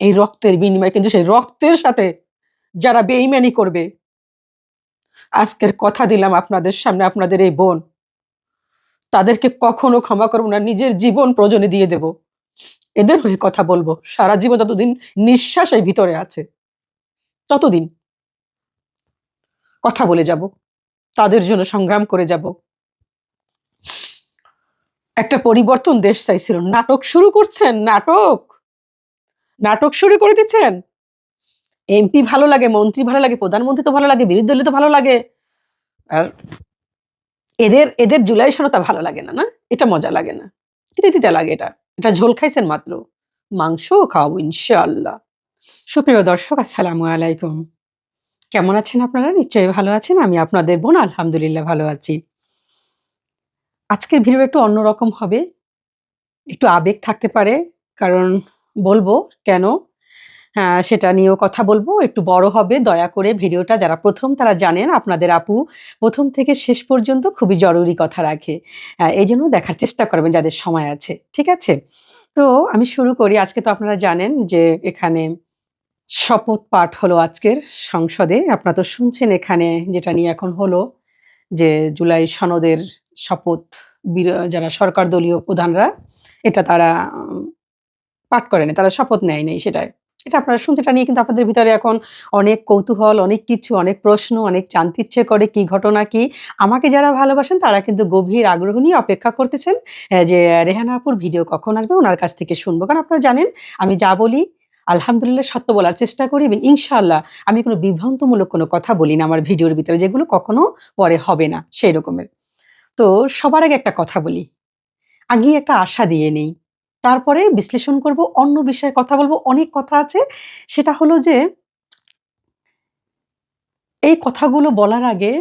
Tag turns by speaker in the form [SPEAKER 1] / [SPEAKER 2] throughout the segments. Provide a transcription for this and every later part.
[SPEAKER 1] এই রক্তের বিনিময়ে, কিন্তু সেই রক্তের সাথে যারা বেইমানি করবে, আজকের কথা দিলাম আপনাদের সামনে, আপনাদের এই বোন। তাদেরকে কখনো ক্ষমা করব না, নিজের জীবন প্রয়োজনে দিয়ে দেব। এদের হয়ে কথা বলব। সারা জীবন নিঃশ্বাস এই ভিতরে আছে, ততদিন কথা বলে যাব। তাদের জন্য সংগ্রাম করে যাব। একটা পরিবর্তন দেশ চাইছিল। নাটক শুরু করছেন, নাটক! নাটক শুরু করে দিচ্ছেন? এমপি ভালো লাগে মন্ত্রী ভালো লাগে প্রধানমন্ত্রী তো ভালো লাগে বিরোধী দলীয় তো ভালো লাগে। আর এদের এদের জুলাই সনতা ভালো লাগে না না? এটা মজা লাগে না। তিতে তিতে লাগে এটা। এটা ঝোল খাইছেন মাত্র। মাংস খাওয়াবো ইনশাআল্লাহ। সুপ্রিয় দর্শক আসসালামু আলাইকুম। কেমন আছেন আপনারা? নিশ্চয়ই ভালো আছেন। আমি আপনাদের বোন আলহামদুলিল্লাহ ভালো আছি। আজকের ভিডিও একটু অন্যরকম হবে। একটু আবেগ থাকতে পারে কারণ বলব কেন? হ্যাঁ, সেটা নিয়েও কথা বলব। একটু বড় হবে দয়া করে ভিডিওটা যারা প্রথম তারা জানেন আপনাদের আপু প্রথম থেকে শেষ পর্যন্ত খুবই জরুরি কথা রাখে। আহ, এই জন্য দেখার চেষ্টা করবেন যাদের সময় আছে ঠিক আছে? তো আমি শুরু করি। আজকে তো আপনারা জানেন যে এখানে শপথ পাঠ হলো আজকের সংসদে। আপনারা তো শুনছেন এখানে যেটা নিয়ে এখন হলো যে জুলাই সনদের শপথ যারা সরকার দলীয় প্রধানরা এটা তারা পাঠ করেনি তারা শপথ নেয় নাই সেটাই। এটা আপনারা শুনতে নিয়ে কিন্তু আপনাদের ভিতরে এখন অনেক কৌতূহল অনেক কিছু অনেক প্রশ্ন অনেক জানতে ইচ্ছে করে কি ঘটনা কি। আমাকে যারা ভালোবাসেন তারা কিন্তু গভীর আগ্রহ নিয়ে অপেক্ষা করতেছেন আহ, যে রেহানা আপুর ভিডিও কখন আসবে ওনার কাছ থেকে শুনব। কারণ আপনারা জানেন আমি যা বলি আলহামদুলিল্লাহ সত্য বলার চেষ্টা করি এবং ইনশাল্লাহ আমি কোনো বিভ্রান্তমূলক কোনো কথা বলি না আমার ভিডিওর ভিতরে যেগুলো কখনো পরে হবে না সেই রকমের তো সবার আগে একটা কথা বলি আগে একটা আশা দিয়ে নেই। তারপরে বিশ্লেষণ করব, অন্য বিষয়ে কথা বলব, অনেক কথা আছে। সেটা হলো যে, এই কথাগুলো বলার আগে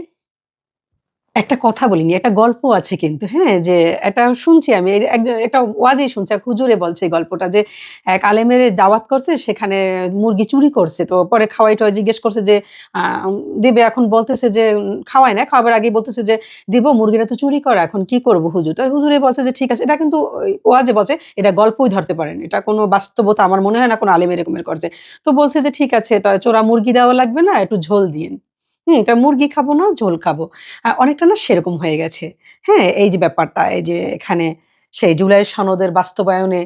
[SPEAKER 1] একটা কথা বলিনি একটা গল্প আছে কিন্তু হ্যাঁ যে এটা শুনছি আমি একজন একটা ওয়াজেই শুনছি এক হুজুরে বলছে এই গল্পটা যে এক আলেমের দাওয়াত করছে সেখানে মুরগি চুরি করছে তো পরে খাওয়াই টাওয়াই জিজ্ঞেস করছে যে দিবে এখন বলতেছে যে উম, খাওয়াই না খাওয়াবার আগে বলতেছে যে দিব মুরগিটা তো চুরি করা এখন কি করব হুজুর? তো হুজুরে বলছে যে ঠিক আছে। এটা কিন্তু ওয়াজে বলছে এটা গল্পই ধরতে পারেন এটা কোনো বাস্তবতা আমার মনে হয় না কোনো আলেম এরকমের করছে। তো বলছে যে ঠিক আছে চোরা মুরগি দেওয়া লাগবে না একটু ঝোল দিন হুম তা মুরগি খাব না ঝোল খাব অনেকটা না সেরকম হয়ে গেছে। হ্যাঁ? এই যে ব্যাপারটা এই যে এখানে সেই জুলাই সনদের বাস্তবায়নে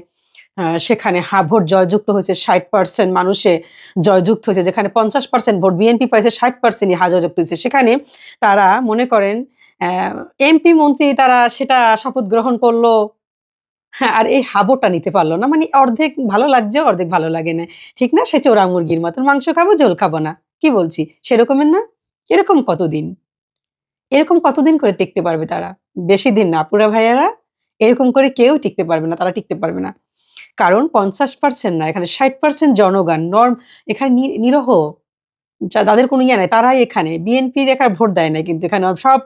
[SPEAKER 1] সেখানে হা ভোট জয়যুক্ত হয়েছে ৬০% মানুষে জয়যুক্ত হয়েছে। যেখানে ৫০% ভোট বিএনপি পাইছে ৬০% ই হা জয়যুক্ত হয়েছে। সেখানে তারা মনে করেন এমপি মন্ত্রী তারা সেটা শপথ গ্রহণ করল। হ্যাঁ, আর এই হা ভোটটা নিতে পারল না। মানে অর্ধেক ভালো লাগছে, অর্ধেক ভালো লাগে না। ঠিক না? সে চোরা মুরগির মতন মাংস খাব, ঝোল খাব না। কি বলছি? সেরকমের না? এরকম কতদিন? এরকম কতদিন করে টিকতে পারবে তারা? বেশি দিন না পুরা ভাইয়ারা। এরকম করে কেউ টিকতে পারবে না। তারা টিকতে পারবে না। কারণ ৫০% না এখানে ৬০% জনগণ নরম এখানে নি নিরহ যা যাদের কোনো ইয়ে নাই তারাই এখানে বিএনপির এখানে ভোট দেয় নাই কিন্তু এখানে সব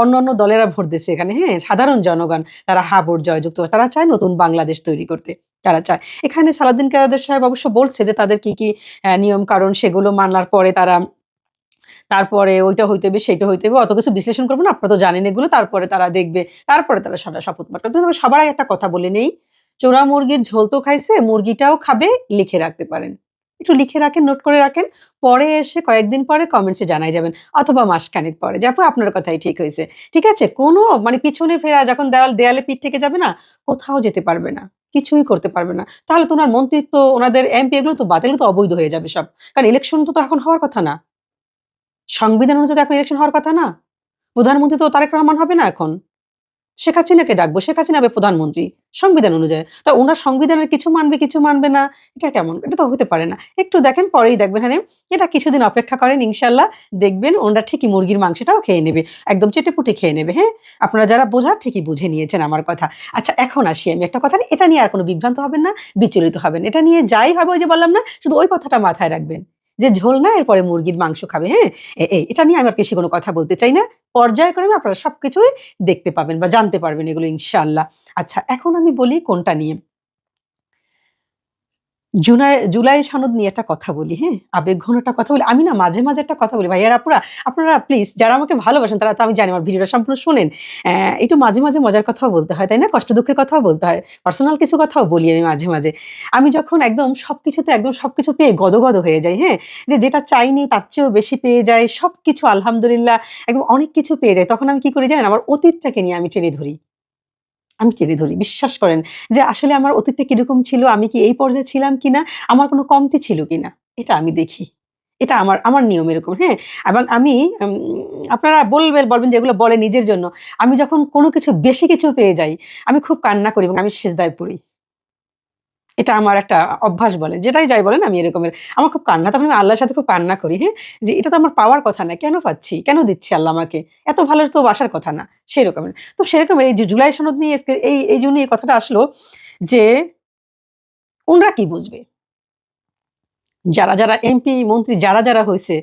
[SPEAKER 1] অন্য অন্য দলেরা ভোট দিচ্ছে এখানে, হ্যাঁ? সাধারণ জনগণ তারা হা ভোট জয়যুক্ত তারা চায় নতুন বাংলাদেশ তৈরি করতে। তারা চায়। এখানে সালাদিন কাদের সাহেব অবশ্য বলছে যে তাদের কি, কি নিয়ম কারণ সেগুলো মানার পরে তারা তারপরে ওইটা হইতে হবে, সেইটা হইতে হবে। অত কিছু বিশ্লেষণ করব না। আপনারা তো জানেন এগুলো। তারপরে তারা দেখবে। তারপরে তারা সদা শপথ পাঠ করবে। সবার আগে একটা কথা বলে নেই। চোরা মুরগির ঝোল তো খাইছে, মুরগিটাও খাবে, লিখে রাখতে পারেন। একটু লিখে রাখেন, নোট করে রাখেন। পরে এসে কয়েকদিন পরে কমেন্টসে জানাই যাবেন। অথবা মাসখানেক পরে যে, "আপু আপনার কথাই ঠিক হয়েছে ঠিক আছে? কোনো মানে পিছনে ফেরা যখন দেওয়াল দেয়ালে পিঠ থেকে যাবে না, কোথাও যেতে পারবে না। কিছুই করতে পারবে না। তাহলে তো ওনার মন্ত্রিত্ব, উনাদের এমপি এগুলো তো বাতিল, তো অবৈধ হয়ে যাবে সব। কারণ ইলেকশন তো এখন হওয়ার কথা না। সংবিধান অনুযায়ী এখন ইলেকশন হওয়ার কথা না। প্রধানমন্ত্রী তো তারেক রহমান হবে না এখন। শেখ হাসিনাকে ডাকবো। শেখ হাসিনা হবে প্রধানমন্ত্রী। সংবিধান অনুযায়ী। তা ওনার সংবিধানের কিছু মানবে, কিছু মানবে না। এটা কেমন? এটা তো হতে পারে না। একটু দেখেন পরেই দেখবেন হ্যাঁ, এটা কিছুদিন অপেক্ষা করেন ইনশাল্লাহ দেখবেন ওনারা ঠিকই মুরগির মাংসটাও খেয়ে নেবে। একদম চেটেপুটে খেয়ে নেবে, হ্যাঁ? আপনারা যারা বোঝার ঠিকই বুঝে নিয়েছেন আমার কথা। আচ্ছা এখন আসি আমি একটা কথা এটা নিয়ে আর কোনো বিভ্রান্ত হবেন না, বিচলিত হবেন এটা নিয়ে যাই হবে ওই যে বললাম না, শুধু ওই কথাটা মাথায় রাখবেন। যে ঝোল না এরপরে মুরগির মাংস খাবে, হ্যাঁ? এই এটা নিয়ে আমি আর বেশি কোনো কথা বলতে চাই না। পর্যায়ক্রমে আপনারা সবকিছুই দেখতে পাবেন বা জানতে পারবেন এগুলো ইনশাল্লাহ আচ্ছা এখন আমি বলি কোনটা নিয়ে? জুলাই জুলাই সনদ নিয়ে একটা কথা বলি হ্যাঁ? আবেগ ঘন একটা কথা বলি। আমি না মাঝে মাঝে একটা কথা বলি। ভাইয়ার, আপুরা, আপনারা প্লিজ যারা আমাকে ভালোবাসেন, তারা তো আমি জানি, আমার ভিডিওটা সম্পূর্ণ শোনেন। একটু মাঝে মাঝে মজার কথাও বলতে হয়, তাই না? কষ্ট দুঃখের কথাও বলতে হয়। পার্সোনাল কিছু কথাও বলি আমি মাঝে মাঝে। আমি যখন একদম সব কিছুতে একদম সব কিছু পেয়ে গদগদ হয়ে যাই হ্যাঁ? যে যেটা চাইনি, তার চেয়েও বেশি পেয়ে যায় সব কিছু আলহামদুলিল্লাহ, একদম অনেক কিছু পেয়ে যায় তখন আমি কি করি জানেন? আমার অতীতটাকে নিয়ে আমি টেনে ধরি। আমি টেনে ধরি, বিশ্বাস করেন যে আসলে আমার অতীতটা কীরকম ছিল, আমি কি এই পর্যায়ে ছিলাম কিনা, আমার কোনো কমতি ছিল কিনা, এটা আমি দেখি। এটা আমার আমার নিয়ম এরকম হ্যাঁ? এবং আমি আপনারা বলবেন বলবেন যেগুলো বলে নিজের জন্য। আমি যখন কোনো কিছু, বেশি কিছু পেয়ে যাই, আমি খুব কান্না করি এবং আমি সেজদায় পড়ি। এটা আমার একটা অভ্যাস বলে, যেটাই যাই বলেন আমি এরকমের, আমার খুব কান্না, তখন আমি আল্লাহর সাথে খুব কান্না করি হ্যাঁ? যে এটা তো আমার পাওয়ার কথা না, কেন পাচ্ছি? কেন দিচ্ছে আল্লাহ আমাকে? এত ভালো তো বাসার কথা না সেরকমের তো সেরকম এই যে জুলাই সনদ নিয়ে এই এই জন্য এই কথাটা আসলো যে ওনরা কি বুঝবে? যারা যারা এমপি, মন্ত্রী, যারা যারা হয়েছে,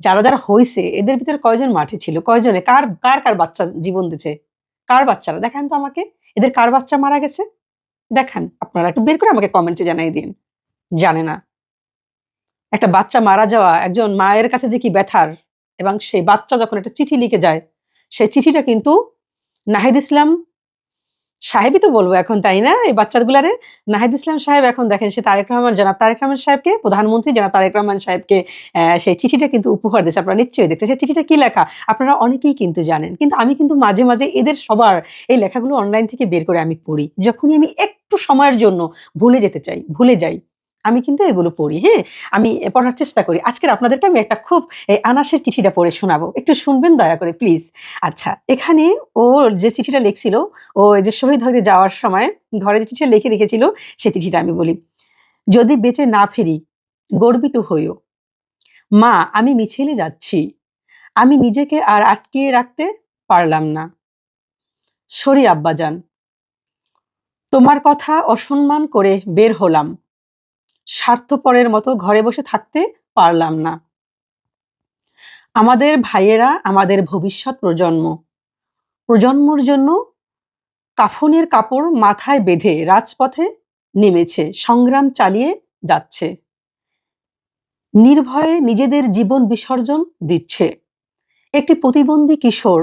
[SPEAKER 1] যারা যারা হয়েছে, এদের ভিতরে কয়জন মাঠে ছিল? কয়জনে? কার কার কার বাচ্চা জীবন দিছে কার বাচ্চারা? দেখেন তো আমাকে, এদের কার বাচ্চা মারা গেছে? দেখান, আপনারা একটু বের করে আমাকে কমেন্টে জানাই দিন। জানে না। একটা বাচ্চা মারা যাওয়া, একজন মায়ের কাছে যে কি ব্যথার, এবং সেই বাচ্চা যখন একটা চিঠি লিখে যায়, সেই চিঠিটা কিন্তু নাহিদ ইসলাম সাহেবই তো বলব এখন, তাই না? এই বাচ্চাগুলারে? নাহিদ ইসলাম সাহেব এখন দেখেন, সে তারেক রহমান, জনাব তারেক রহমান সাহেবকে, প্রধানমন্ত্রী জনাব তারেক রহমান সাহেবকে সেই চিঠিটা কিন্তু উপহার দিয়েছে। আপনারা নিশ্চয়ই দেখছেন সেই চিঠিটা কি লেখা? আপনারা অনেকেই কিন্তু জানেন, কিন্তু আমি কিন্তু মাঝে মাঝে এদের সবার এই লেখাগুলো অনলাইন থেকে বের করে আমি পড়ি, যখনই আমি একটু সময়ের জন্য ভুলে যেতে চাই, ভুলে যাই। আমি কিন্তু এগুলো পড়ি হ্যাঁ? আমি পড়ার চেষ্টা করি। আজকের আপনাদেরকে আমি একটা খুব আনাসের চিঠিটা পড়ে শোনাবো। একটু শুনবেন দয়া করে, প্লিজ। আচ্ছা এখানে ও যে চিঠিটা লিখছিল, ও যে শহীদ হতে যাওয়ার সময় ঘরে যে চিঠিটা লিখে রেখেছিল সেই চিঠিটা আমি বলি, যদি বেঁচে না ফেরি, গর্বিত হইও। মা, আমি মিছিলে যাচ্ছি। আমি নিজেকে আর আটকিয়ে রাখতে পারলাম না। সরি আব্বাজান। তোমার কথা অসম্মান করে বের হলাম। স্বার্থপরের মতো ঘরে বসে থাকতে পারলাম না। আমাদের ভাইয়েরা আমাদের ভবিষ্যৎ প্রজন্ম। প্রজন্মর জন্য কাফনের কাপড় মাথায় বেঁধে রাজপথে নেমেছে, সংগ্রাম চালিয়ে যাচ্ছে। নির্ভয়ে নিজেদের জীবন বিসর্জন দিচ্ছে। একটি প্রতিবন্ধী কিশোর,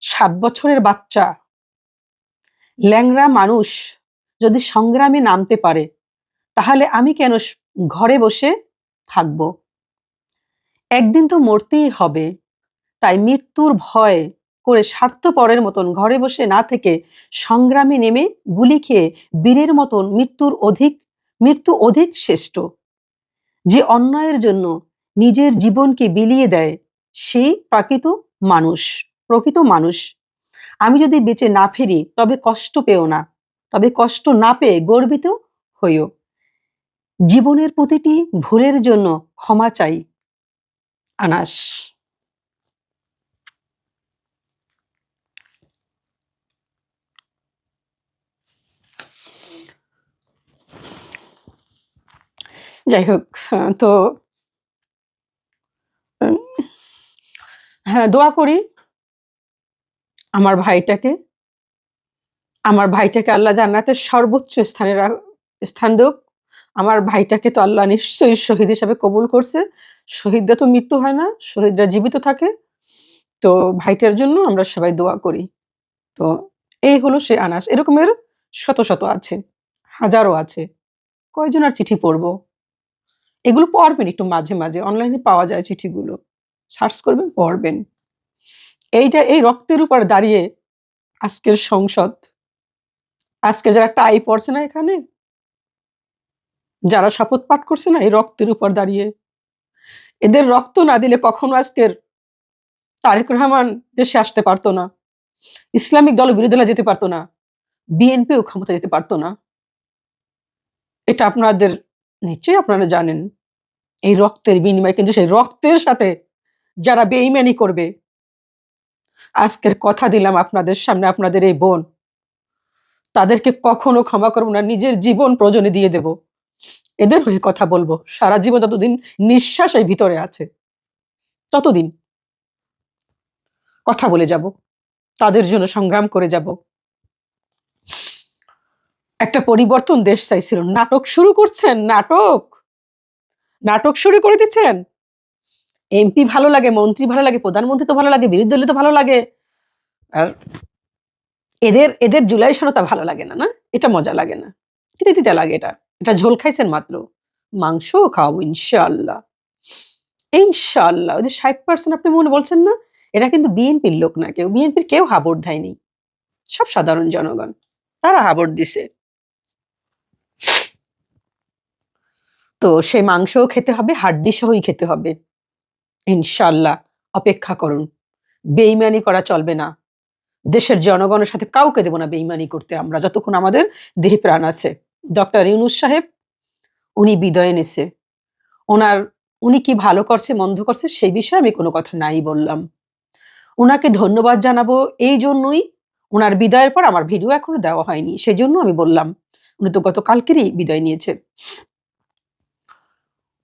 [SPEAKER 1] সাত বছরের বাচ্চা, ল্যাংড়া মানুষ যদি সংগ্রামে নামতে পারে তাহলে আমি কেন ঘরে বসে থাকব? একদিন তো মরতেই হবে, তাই মৃত্যুর ভয় করে স্বার্থপরের মতন ঘরে বসে না থেকে সংগ্রামে নেমে গুলি খেয়ে বীরের মতন মৃত্যুর অধিক, মৃত্যু অধিক শ্রেষ্ঠ। যে অন্যায়ের জন্য নিজের জীবনকে বিলিয়ে দেয়, সেই প্রাকৃত মানুষ, প্রকৃত মানুষ। আমি যদি বেঁচে না ফিরি, তবে কষ্ট পেও না, তবে কষ্ট না পেয়ে গর্বিত হইও। জীবনের প্রতিটি ভুলের জন্য ক্ষমা চাই। আনাস। যাই হোক তো হ্যাঁ দোয়া করি আমার ভাইটাকে। আমার ভাইটাকে আল্লাহ জান্নাতের সর্বোচ্চ স্থানে স্থান দেওক আমার ভাইটাকে তো আল্লাহ নিশ্চয়ই শহীদ হিসাবে কবুল করছে। শহীদরা তো মৃত্যু হয় না, শহীদরা জীবিত থাকে। তো ভাইটার জন্য আমরা সবাই দোয়া করি। তো এই হলো সে আনাস। এরকমের শত শত আছে, হাজারো আছে। কয়জন আর চিঠি পড়ব? এগুলো পড়বেন একটু মাঝে মাঝে। অনলাইনে পাওয়া যায় চিঠিগুলো। সার্চ করবেন, পড়বেন। এইটা এই রক্তের উপর দাঁড়িয়ে আজকের সংসদ। আজকে যারা টাই পড়ছে না এখানে যারা শপথ পাঠ করছে না, এই রক্তের উপর দাঁড়িয়ে। এদের রক্ত না দিলে কখনো আজকের তারেক রহমান দেশে আসতে পারতো না, ইসলামিক দল বিরোধী দলে যেতে পারতো না, বিএনপিও ক্ষমতা যেতে পারতো না। এটা আপনাদের নিশ্চয়ই আপনারা জানেন, এই রক্তের বিনিময় কিন্তু সেই রক্তের সাথে যারা বেইমানি করবে, আজকের কথা দিলাম আপনাদের সামনে, আপনাদের এই বোন, তাদেরকে কখনো ক্ষমা করব না, নিজের জীবন প্রয়োজনে দিয়ে দেব। এদের হয়ে কথা বলব। সারা জীবন যতদিন নিঃশ্বাস এই ভিতরে আছে, ততদিন কথা বলে যাব, তাদের জন্য সংগ্রাম করে যাব। একটা পরিবর্তন দেশ চাইছিল। নাটক শুরু করছেন? নাটক? নাটক শুরু করে দিচ্ছেন? এমপি ভালো লাগে, মন্ত্রী ভালো লাগে, প্রধানমন্ত্রী তো ভালো লাগে, বিরোধী দলীয় তো ভালো লাগে। আর এদের এদের জুলাই সনতা ভালো লাগে না না? এটা মজা লাগে না। তিতে তিতে লাগে এটা। এটা ঝোল খাইছেন মাত্র? মাংস খাওয়াবো ইনশাল্লাহ ইনশাআল্লাহ। ওই যে ষাট পার্সেন্ট আপনি মনে বলছেন না? এরা কিন্তু বিএনপির লোক না কেউ। বিএনপির কেউ হাবড় দেয়নি। সব সাধারণ জনগণ। তারা হাবড় দিছে। তো সে মাংসও খেতে হবে হাড্ডি সহই খেতে হবে। ইনশাল্লাহ অপেক্ষা করুন। বেইমানি করা চলবে না। দেশের জনগণের সাথে কাউকে দেব না বেইমানি করতে আমরা, যতক্ষণ আমাদের দেহে প্রাণ আছে। ডক্টর ইউনুস সাহেব, উনি বিদয় নিছে। ওনার, উনি কি ভালো করছে, মন্দ করছে, সেই বিষয়ে আমি কোনো কথা নাই বললাম। ওনাকে ধন্যবাদ জানাব এই জন্যই ওনার বিদায়ের পর আমার ভিডিও এখনও দেওয়া হয়নি, সেজন্য আমি বললাম, উনি তো গতকালকেরই বিদায় নিয়েছে।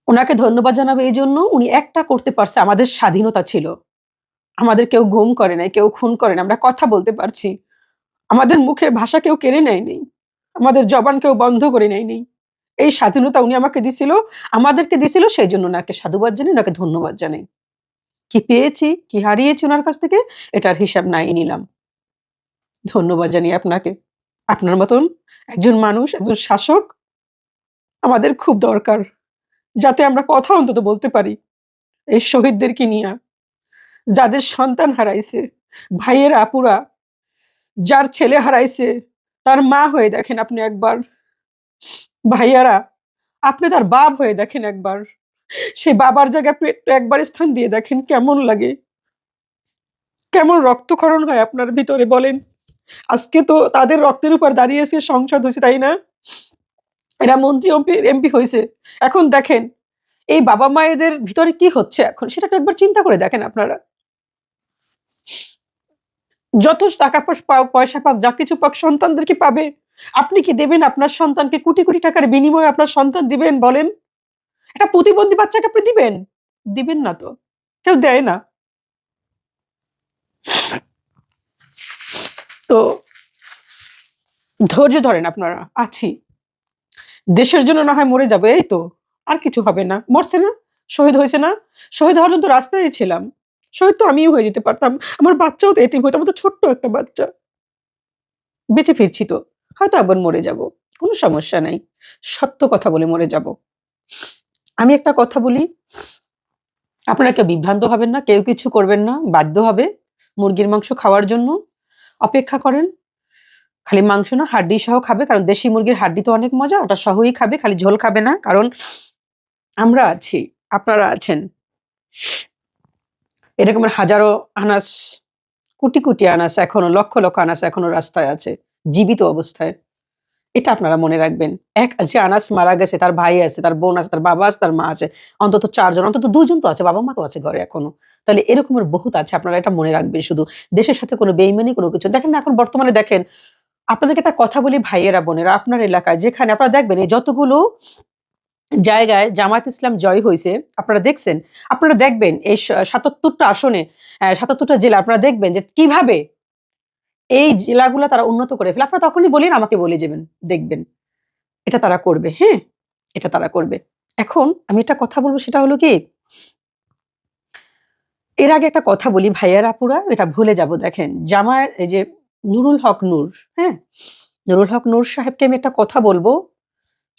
[SPEAKER 1] ওনাকে ধন্যবাদ জানাব এই জন্য উনি একটা করতে পারছে, আমাদের স্বাধীনতা ছিল। আমাদের কেউ ঘুম করে নাই, কেউ খুন করে না আমরা কথা বলতে পারছি। আমাদের মুখের ভাষা কেউ কেড়ে নেয় নেই আমাদের জবান কেউ বন্ধ করে নেয় নেই এই স্বাধীনতা উনি আমাকে দিছিল, আমাদেরকে দিছিল সেই জন্য ওনাকে সাধুবাদ জানাই ওনাকে ধন্যবাদ জানাই কি পেয়েছি, কি হারিয়েছি ওনার কাছ থেকে, এটার হিসাব নাই নিলাম। ধন্যবাদ জানি আপনাকে। আপনার মতন একজন মানুষ, একজন শাসক আমাদের খুব দরকার, যাতে আমরা কথা অন্তত বলতে পারি এই শহীদদেরকে নিয়ে। যাদের সন্তান হারাইছে, ভাইয়ের আপুরা, যার ছেলে হারাইছে তার মা হয়ে দেখেন আপনি একবার। ভাইয়ারা, আপনি তার বাপ হয়ে দেখেন একবার। সে বাবার জায়গায় পেট একবার স্থান দিয়ে দেখেন, কেমন লাগে। কেমন রক্তক্ষরণ হয় আপনার ভিতরে বলেন। আজকে তো তাদের রক্তের উপর দাঁড়িয়েছে, সংসদ হয়েছে, তাই না? এরা মন্ত্রী, এমপি এমপি হয়েছে। এখন দেখেন, এই বাবা মায়েদের ভিতরে কি হচ্ছে এখন? সেটা একবার চিন্তা করে দেখেন আপনারা। যত টাকা পয়সা পাক, যা কিছু পাক সন্তানদেরকে পাবে। আপনি কি দেবেন আপনার সন্তানকে কোটি কোটি টাকার বিনিময়ে আপনার সন্তান দিবেন বলেন? একটা প্রতিবন্ধী বাচ্চাকে আপনি দিবেন? দিবেন না তো। কেউ দেয় না। তো ধৈর্য ধরেন আপনারা, আছি। দেশের জন্য না হয় মরে যাবে, এই তো। আর কিছু হবে না। মরছে না? শহীদ হয়েছে না? শহীদ হওয়ার জন্য তো রাস্তায় ছিলাম। শহীদ তো আমিও হয়ে যেতে পারতাম। আমার বাচ্চাও তো এতিম হইতো আমার তো ছোট্ট একটা বাচ্চা। বেঁচে ফিরছি তো। হয়তো আবার মরে যাব। কোনো সমস্যা নাই। সত্য কথা বলে মরে যাব। আমি একটা কথা বলি। আপনারা কেউ বিভ্রান্ত হবেন না, কেউ কিছু করবেন না, বাধ্য হবে মুরগির মাংস খাওয়ার জন্য। অপেক্ষা করেন। খালি মাংস না, হাড্ডি সহ খাবে, কারণ দেশি মুরগির হাড্ডি তো অনেক মজা, ওটা সহই খাবে, খালি ঝোল খাবে না, কারণ আমরা আছি, আপনারা আছেন। এরকমের হাজারো আনাস, কোটি কোটি আনাস এখনও, লক্ষ লক্ষ আনাস এখনও রাস্তায় আছে, জীবিত অবস্থায়। এটা আপনারা মনে রাখবেন। এক যে আনাস মারা গেছে, তার ভাই আছে, তার বোন আছে, তার বাবা আছে, তার মা আছে, অন্তত চারজন, অন্তত দুজন তো আছে, বাবা মা তো আছে ঘরে এখনও। তাহলে এরকমের বহুত আছে, আপনারা এটা মনে রাখবেন শুধু। দেশের সাথে কোনো বেইমানি, কোনো কিছু। দেখেন না, এখন বর্তমানে দেখেন, আপনাদেরকে একটা কথা বলি ভাইয়েরা, বোনেরা, আপনার এলাকায়, যেখানে আপনারা দেখবেন এই যতগুলো জায়গায় জামাত ইসলাম জয় হয়েছে, আপনারা দেখছেন। আপনারা দেখবেন এই সাতাত্তরটা আসনে সাতাত্তরটা জেলা, আপনারা দেখবেন যে কীভাবে এই জেলাগুলো তারা উন্নত করে ফেলে। আপনারা তখনই বলেন, আমাকে বলে যাবেন, দেখবেন। এটা তারা করবে হ্যাঁ? এটা তারা করবে। এখন আমি একটা কথা বলব, সেটা হলো কি? এর আগে একটা কথা বলি, ভাইয়ার আপুরা এটা ভুলে যাব, দেখেন। জামায় এই যে নুরুল হক নূর হ্যাঁ? নুরুল হক নূর সাহেবকে আমি একটা কথা বলব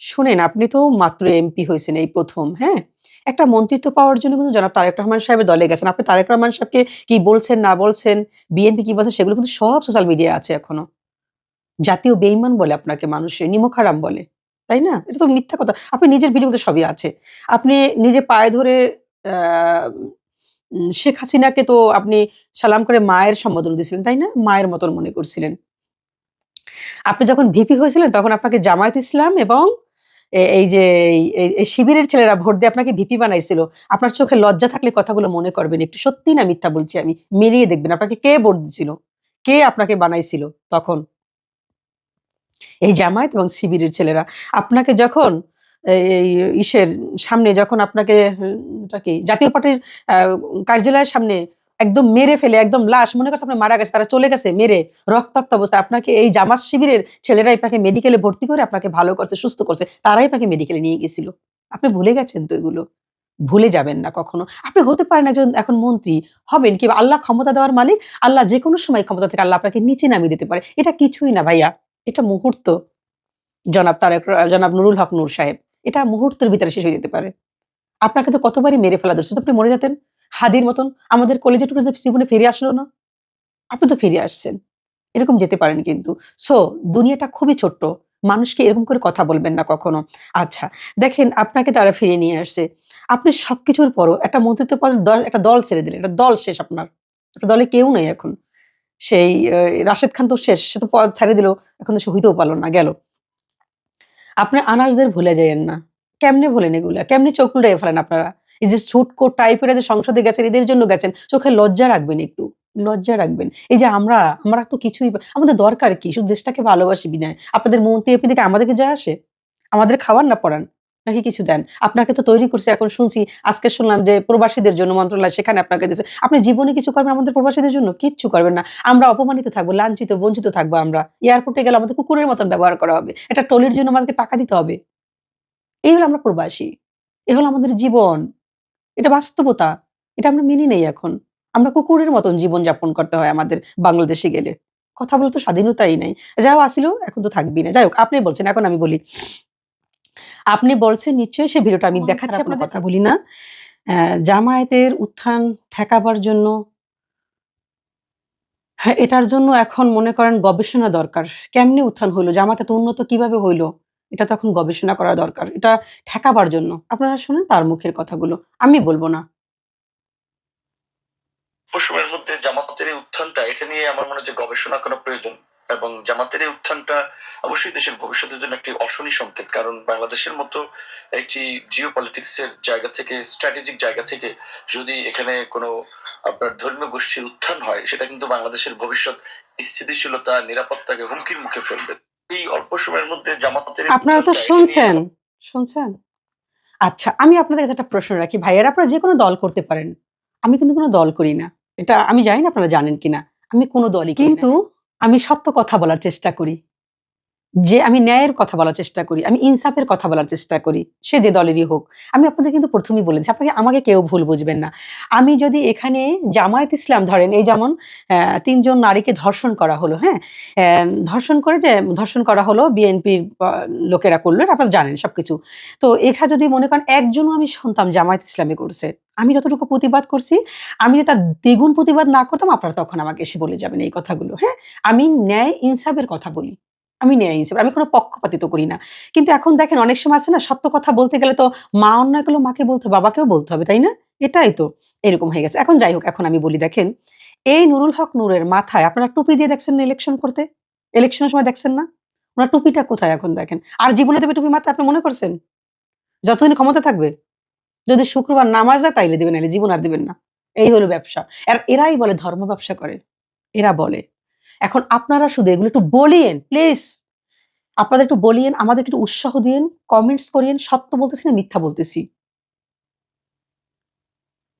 [SPEAKER 1] শুনেন আপনি তো মাত্র এমপি হয়েছেন এই প্রথম হ্যাঁ? একটা মন্ত্রিত্ব পাওয়ার জন্য কিন্তু জনাব তারেক রহমান সাহেবের দলে গেছেন। আপনি তারেক রহমান সাহেবকে কি বলছেন না বলছেন বিএনপি কি বলছেন সেগুলো কিন্তু সব সোশ্যাল মিডিয়া আছে এখনও। জাতীয় বেইমান বলে আপনাকে মানুষে নিমখারাম বলে তাই না? এটা তো মিথ্যা কথা। আপনি নিজের ভিডিওতে সবই আছে। আপনি নিজে পায়ে ধরে আহ, শেখ হাসিনাকে তো আপনি সালাম করে মায়ের সম্বোধন দিয়েছিলেন তাই না? মায়ের মতন মনে করছিলেন। আপনি যখন ভিপি হয়েছিলেন তখন আপনাকে জামায়াত ইসলাম এবং এই যে, এই- শিবিরের ছেলেরা ভোট দিয়ে আপনাকে ভিপি বানাইছিল, আপনার চোখে লজ্জা থাকলে কথাগুলো মনে করবেন, একটু সত্যি না মিথ্যা বলছি আমি, মিলিয়ে দেখবেন, আপনাকে কে ভোট দিছিল? কে আপনাকে বানাইছিল তখন? এই জামায়াত এবং শিবিরের ছেলেরা, আপনাকে যখন এই ইসের সামনে যখন আপনাকে জাতীয় পার্টির কার্যালয়ের সামনে একদম মেরে ফেলে, একদম লাশ, মনে করছে আপনার মারা গেছে, তারা চলে গেছে, মেরে, রক্তাক্ত অবস্থা আপনাকে এই জামাত শিবিরের ছেলেরা আপনাকে মেডিকেলে ভর্তি করে আপনাকে ভালো করছে, সুস্থ করছে, তারাই আপনাকে মেডিকেলে নিয়ে গেছিল। আপনি ভুলে গেছেন তো এগুলো? ভুলে যাবেন না কখনো। আপনি হতে পারেন একজন এখন মন্ত্রী, হবেন কি, আল্লাহ ক্ষমতা দেওয়ার মালিক, আল্লাহ যে কোনো সময় ক্ষমতা থেকে আল্লাহ আপনাকে নিচে নামিয়ে দিতে পারে। এটা কিছুই না ভাইয়া, এটা মুহূর্ত। জনাব তারেক, জনাব নুরুল হক নূর সাহেব, এটা মুহূর্তের ভিতরে শেষ হয়ে যেতে পারে। আপনাকে তো কতবারই মেরে ফেলা দর্শক আপনি মরে যেতেন। হাদির মতন আমাদের কলেজে টুকু জীবনে ফিরে আসলো না। আপনি তো ফিরে আসছেন। এরকম যেতে পারেন কিন্তু। সো দুনিয়াটা খুবই ছোট্ট। মানুষকে এরকম করে কথা বলবেন না কখনো। আচ্ছা দেখেন, আপনাকে তারা ফিরিয়ে নিয়ে আসছে। আপনি সবকিছুর পরও একটা মন্ত্রিত্ব পদ দল, একটা দল ছেড়ে দিলেন। একটা দল শেষ আপনার। একটা দলে কেউ নেই এখন। সেই রাশেদ খান তো শেষ। সে তো পদ ছাড়ে দিল। এখন তো সে হইতেও পারল না, গেল। আপনি আনার্সদের ভুলে যাইয়েন না। কেমনে ভুলেন এগুলা? কেমনে চোখ উল্টে ফেলেন আপনারা? এই যে ছুটকোট টাইপের যে সংসদে গেছেন, এদের জন্য গেছেন, চোখে লজ্জা রাখবেন একটু, লজ্জা রাখবেন। এই যে আমরা আমরা তো কিছুই আমাদের দরকার কি? শুধু দেশটাকে ভালোবাসি বিনায় আপনাদের মন্ত্রী এপি থেকে আমাদেরকে যা আসে? আমাদের খাওয়ার না পড়ান, নাকি কিছু দেন? আপনাকে তো তৈরি করছে, এখন শুনছি, আজকে শুনলাম যে প্রবাসীদের জন্য মন্ত্রণালয় সেখানে আপনাকে দিয়েছে। আপনি জীবনে কিছু করবেন আমাদের প্রবাসীদের জন্য? কিচ্ছু করবেন না। আমরা অপমানিত থাকব, লাঞ্ছিত, বঞ্চিত থাকব আমরা। এয়ারপোর্টে গেলে আমাদের কুকুরের মতন ব্যবহার করা হবে। একটা টলির জন্য আমাদেরকে টাকা দিতে হবে। এই হলো আমরা প্রবাসী। এ হলো আমাদের জীবন। এটা বাস্তবতা। এটা আমরা মেনে নেই এখন। আমরা কুকুরের মতন জীবন যাপন করতে হয় আমাদের বাংলাদেশে গেলে। কথা বলতে তো স্বাধীনতাই নাই। যাও আসিল এখন তো থাকবি না। যাই হোক আপনি বলছেন এখন আমি বলি। আপনি বলছেন নিশ্চয়ই সে ভিডিওটা আমি দেখাচ্ছি আপনার কথা বলি না। আহ, জামায়াতের উত্থান ঠেকাবার জন্য হ্যাঁ এটার জন্য এখন মনে করেন গবেষণা দরকার। কেমনি উত্থান হইল? জামাত এত উন্নত কীভাবে হইল? এটা তো এখন গবেষণা করা দরকার, এটা ঠেকাবার জন্য। আপনারা শুনেন তার মুখের কথাগুলো, আমি বলব না।
[SPEAKER 2] পশ্চিমের মধ্যে জামাতের এই উত্থানটা, এটা নিয়ে আমার মনে হয় গবেষণা করা প্রয়োজন এবং জামাতের এই উত্থানটা অবশ্যই দেশের ভবিষ্যতের জন্য একটি অশনি সংকেত, কারণ বাংলাদেশের মতো একটি জিও পলিটিক্সের জায়গা থেকে, স্ট্র্যাটেজিক জায়গা থেকে যদি এখানে কোনো আপনার ধর্মীয় গোষ্ঠীর উত্থান হয়, সেটা কিন্তু বাংলাদেশের ভবিষ্যৎ স্থিতিশীলতা নিরাপত্তাকে হুমকির মুখে ফেলবে। এই অল্প সময়ের মধ্যে জামাতের
[SPEAKER 1] আপনারা তো শুনছেন শুনছেন? আচ্ছা আমি আপনাদের কাছে একটা প্রশ্ন রাখি। ভাইয়ারা আপনারা যে কোনো দল করতে পারেন। আমি কিন্তু কোনো দল করি না। এটা আমি জানি না আপনারা জানেন কিনা। আমি কোনো দলই কিন্তু আমি সত্য কথা বলার চেষ্টা করি। যে আমি ন্যায়ের কথা বলার চেষ্টা করি, আমি ইনসাফের কথা বলার চেষ্টা করি, সে যে দলেরই হোক। আমি আপনাদের কিন্তু প্রথমেই বলেছি আপনাকে, আমাকে কেউ ভুল বুঝবেন না। আমি যদি এখানে জামায়াত ইসলাম, ধরেন এই যেমন তিনজন নারীকে ধর্ষণ করা হলো হ্যাঁ? ধর্ষণ করে যে, ধর্ষণ করা হলো বিএনপির লোকেরা করল, এটা আপনারা জানেন সবকিছু। তো এখানে যদি মনে করেন একজনও আমি শুনতাম জামায়াত ইসলামে করছে, আমি যতটুকু প্রতিবাদ করছি, আমি যদি তার দ্বিগুণ প্রতিবাদ না করতাম, আপনারা তখন আমাকে এসে বলে যাবেন এই কথাগুলো হ্যাঁ? আমি ন্যায়, ইনসাফের কথা বলি। আমি ন্যায় ইনসাফ আমি কোনো পক্ষপাতিত করি না। কিন্তু এখন দেখেন, অনেক সময় আছে না, সত্য কথা বলতে গেলে তো মা অন্যায় করলে মাকে বলতে বাবাকেও বলতে হবে, তাই না? এটাই তো এরকম হয়ে গেছে। এখন যাই হোক, এখন আমি বলি, দেখেন, এই নুরুল হক নূরের মাথায় আপনারা টুপি দিয়ে দেখছেন না ইলেকশন করতে? ইলেকশনের সময় দেখছেন না? ওনার টুপিটা কোথায় এখন দেখেন? আর জীবনে দেবে টুপি মাথায়, আপনি মনে করছেন? যতদিন ক্ষমতা থাকবে, যদি শুক্রবার নামাজ যায় তাইলে দেবেন নাহলে জীবন আর দেবেন না। এই হলো ব্যবসা। আর এরাই বলে ধর্ম ব্যবসা করে। এরা বলে। এখন আপনারা শুধু এগুলো একটু বলিয়েন প্লিজ আপনাদের একটু বলিয়েন আমাদের একটু উৎসাহ দিয়েন কমেন্টস করিয়েন, সত্য বলতেছি না, মিথ্যা বলতেছি।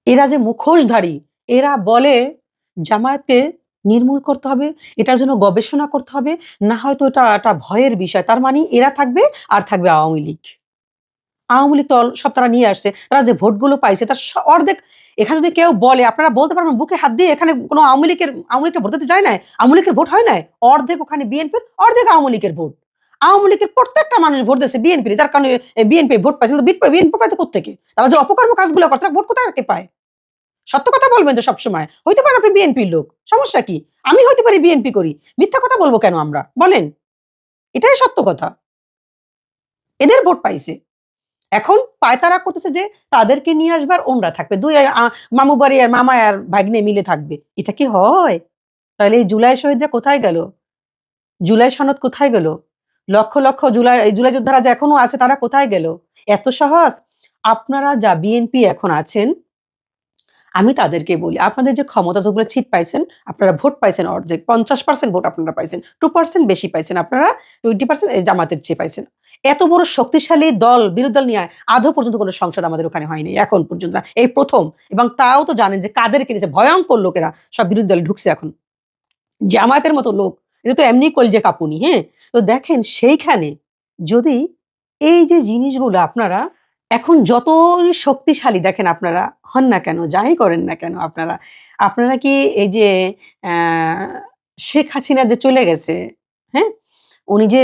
[SPEAKER 1] এরা যে মুখোশধারী, এরা বলে জামায়াতকে নির্মূল করতে হবে, এটার জন্য গবেষণা করতে হবে, না হয়তো এটা একটা ভয়ের বিষয়। তার মানে এরা থাকবে আর থাকবে আওয়ামী লীগ। আওয়ামী লীগ তো সব তারা নিয়ে আসছে, তারা যে ভোটগুলো পাইছে, তার অর্ধেক এখানে যদি কেউ বলে, আপনারা বলতে পারবেন, বুকে হাত দিয়ে এখানে কোনো আওয়ামী লীগের আওয়ামী লীগের ভোট দিতে যায় না আওয়ামী লীগের ভোট হয় না অর্ধেক ওখানে বিএনপির, অর্ধেক আওয়ামী লীগের ভোট। আওয়ামী লীগের প্রত্যেকটা মানুষ ভোট দিয়েছে বিএনপি যার কারণে বিএনপি ভোট পাইছে। বিএনপি পাইতে কোথেকে তারা যে অপকর্ম কাজগুলো করছে, তারা ভোট কোথায় পায়? সত্য কথা বলবেন তো সবসময়। হইতে পারে আপনি বিএনপির লোক, সমস্যা কি? আমি হইতে পারি বিএনপি করি। মিথ্যা কথা বলব কেন আমরা? বলেন। এটাই সত্য কথা। এদের ভোট পাইছে। এখন পায়তারা করতেছে যে তাদেরকে নিয়ে আসবার ওনরা থাকবে। দুই মামু বাড়ি আর মামা আর ভাগ্নে মিলে থাকবে। এটা কি হয়? তাহলে এই জুলাই শহীদরা কোথায় গেল? জুলাই সনদ কোথায় গেল? লক্ষ লক্ষ জুলাই জুলাই যোদ্ধারা যে এখনও আছে, তারা কোথায় গেল? এত সহজ আপনারা যা বিএনপি এখন আছেন, আমি তাদেরকে বলি, আপনাদের যে ক্ষমতা যেগুলো ছিট পাইছেন, আপনারা ভোট পাইছেন অর্ধেক, পঞ্চাশ পার্সেন্ট ভোট আপনারা পাইছেন টু পার্সেন্ট বেশি পাইছেন আপনারা টোয়েন্টি পার্সেন্ট জামাতের চেয়ে পাইছেন। এত বড় শক্তিশালী দল বিরোধী দল নিয়ে আদৌ পর্যন্ত কোনো সংসদ আমাদের ওখানে হয়নি, এখন পর্যন্ত এই প্রথম এবং তাও তো জানেন যে কাদেরকে নিয়েছে ভয়ঙ্কর লোকেরা সব বিরোধী দলে ঢুকছে এখন। জামায়াতের মতো লোক, এটা তো এমনি কলজে কাপুনি হ্যাঁ? তো দেখেন সেইখানে যদি এই যে জিনিসগুলো আপনারা এখন যতই শক্তিশালী দেখেন আপনারা, হন না কেন, যাই করেন না কেন আপনারা আপনারা কি এই যে শেখ হাসিনা যে চলে গেছে হ্যাঁ? উনি যে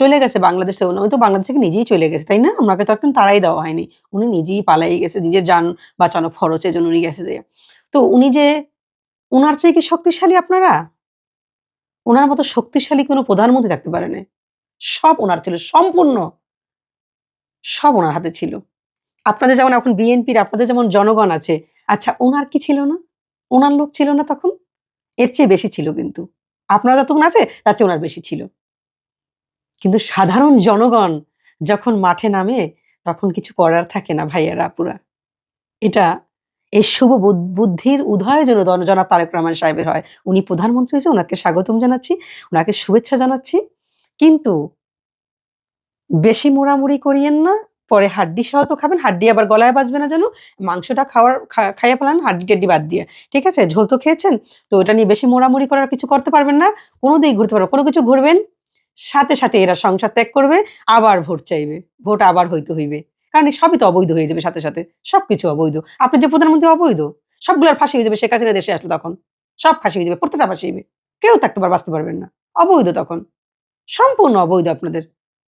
[SPEAKER 1] চলে গেছে বাংলাদেশে, উনি তো বাংলাদেশ থেকে নিজেই চলে গেছে, তাই না? ওনাকে তো এখন তারাই দেওয়া হয়নি। উনি নিজেই পালাই গেছে, নিজের যান বাঁচানো খরচের জন্য উনি গেছে যে। তো উনি যে, উনার চেয়ে কি শক্তিশালী আপনারা? ওনার মতো শক্তিশালী কোনো প্রধানমন্ত্রী থাকতে পারে না সব ওনার ছিল, সম্পূর্ণ। সব ওনার হাতে ছিল। আপনাদের যেমন এখন বিএনপির, আপনাদের যেমন জনগণ আছে আচ্ছা ওনার কি ছিল না? ওনার লোক ছিল না তখন? এর চেয়ে বেশি ছিল কিন্তু। আপনারা যতক্ষণ আছে, তার চেয়ে ওনার বেশি ছিল। কিন্তু সাধারণ জনগণ যখন মাঠে নামে, তখন কিছু করার থাকে না ভাইয়ারা, আপুরা। এটা এই শুভ বুদ- বুদ্ধির উদয় যেন জন- জনাব তারেক রহমান সাহেবের হয়। উনি প্রধানমন্ত্রী হয়েছে ওনাকে স্বাগতম জানাচ্ছি ওনাকে শুভেচ্ছা জানাচ্ছি। কিন্তু বেশি মোড়ামুড়ি করিয়েন না, পরে হাড্ডি সহ তো খাবেন, হাড্ডি আবার গলায় বাজবে না যেন। মাংসটা খাওয়ার খাইয়ে ফেলান, হাড্ডি টাড্ডি বাদ দিয়ে। ঠিক আছে? ঝোল তো খেয়েছেন, তো ওটা নিয়ে বেশি মোড়ামুড়ি করার কিছু করতে পারবেন না। কোনো দিক ঘুরতে পারবেন কোনো কিছু ঘুরবেন? সাথে সাথে এরা সংসার ত্যাগ করবে, আবার ভোট চাইবে। ভোট আবার হইতে হইবে। কারণ সবই তো অবৈধ হয়ে যাবে সাথে সাথে। সবকিছু অবৈধ। আপনি যে প্রধানমন্ত্রী অবৈধ, সবগুলোর ফাঁসি হয়ে যাবে শেখ হাসিনা দেশে আসলে তখন। সব ফাঁসি হয়ে যাবে, প্রত্যেকটা ফাঁসি হইবে। কেউ থাকতে পার বাঁচতে পারবেন না। অবৈধ তখন। সম্পূর্ণ অবৈধ আপনাদের।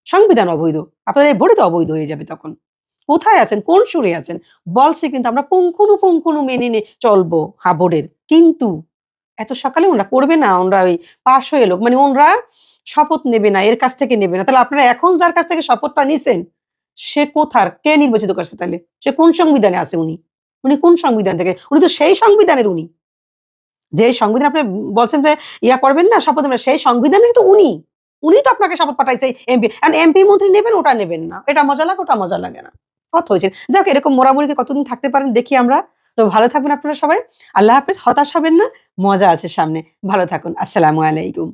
[SPEAKER 1] সংবিধান অবৈধ। আপনাদের এই ভোটই তো অবৈধ হয়ে যাবে তখন। কোথায় আছেন? কোন সুরে আছেন? বলছে কিন্তু আমরা পুঙ্কুনু পুঙ্কুনু মেনে নিয়ে চলবো হা বোর্ডের কিন্তু এত সকালে ওনারা করবে না, ওনারা ওই পাশ হয়ে লোক মানে ওনারা শপথ নেবে না, এর কাছ থেকে নেবে না। তাহলে আপনারা এখন যার কাছ থেকে শপথটা নিছেন, সে কোথার, কে নির্বাচিত করছে তাহলে? সে কোন সংবিধানে আছে উনি? উনি কোন সংবিধান থেকে? উনি তো সেই সংবিধানের উনি। যে সংবিধান আপনি বলছেন যে ইয়া করবেন না, শপথ নেবেন সেই সংবিধানের তো উনি। উনি তো আপনাকে শপথ পাঠাইছে, এমপি। এমপি মন্ত্রী নেবেন, ওটা নেবেন না। এটা মজা লাগে, ওটা মজা লাগে না। কত হয়েছে। যাক, এরকম মোড়ামুড়িকে কতদিন থাকতে পারেন, দেখি আমরা। তো ভালো থাকবেন আপনারা সবাই। আল্লাহ হাফেজ। হতাশ হবেন না। মজা আছে সামনে। ভালো থাকুন। আসসালামু আলাইকুম।